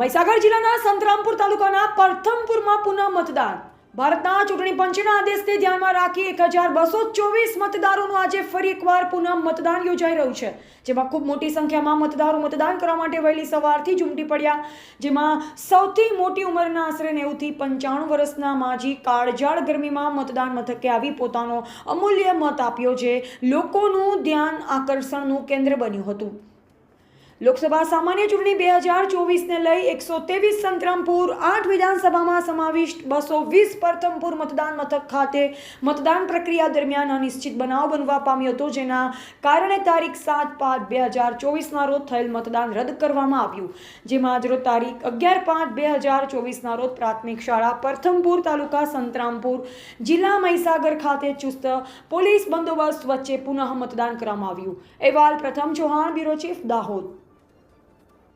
મહીસાગર જિલ્લાના સંતરામપુર તાલુકાના પ્રથમપુરમાં પુનઃ મતદાન. ભારતના ચૂંટણી પંચના આદેશને ધ્યાનમાં રાખી એક હજાર બસો ચોવીસ મતદારોનું આજે ફરી એકવાર પુનઃ મતદાન યોજાઈ રહ્યું છે. જેમાં ખૂબ મોટી સંખ્યામાં મતદારો મતદાન કરવા માટે વહેલી સવારથી જ ઉમટી પડ્યા. જેમાં સૌથી મોટી ઉંમરના આશરે નેવુંથી પંચાણું વર્ષના માજી કાળજાળ ગરમીમાં મતદાન મથકે આવી પોતાનો અમૂલ્ય મત આપ્યો, જે લોકોનું ધ્યાન આકર્ષણનું કેન્દ્ર બન્યું હતું. લોકસભા સામાન્ય ચૂંટણી બે હજાર ચોવીસને લઈ એકસો ત્રેવીસ સંતરામપુર, આઠ વિધાનસભામાં સમાવિષ્ટ બસો વીસ પ્રથમપુર મતદાન મથક ખાતે મતદાન પ્રક્રિયા દરમિયાન અનિશ્ચિત બનાવ બનવા પામ્યો હતો, જેના કારણે તારીખ સાત પાંચ બે હજાર ચોવીસના રોજ થયેલ મતદાન રદ કરવામાં આવ્યું. જેમાં આજરોજ તારીખ અગિયાર પાંચ બે હજાર ચોવીસના રોજ પ્રાથમિક શાળા પ્રથમપુર તાલુકા સંતરામપુર જિલ્લા મહીસાગર ખાતે ચુસ્ત પોલીસ બંદોબસ્ત વચ્ચે પુનઃ મતદાન કરવામાં આવ્યું. અહેવાલ પ્રથમ ચૌહાણ, બ્યુરો ચીફ દાહોદ.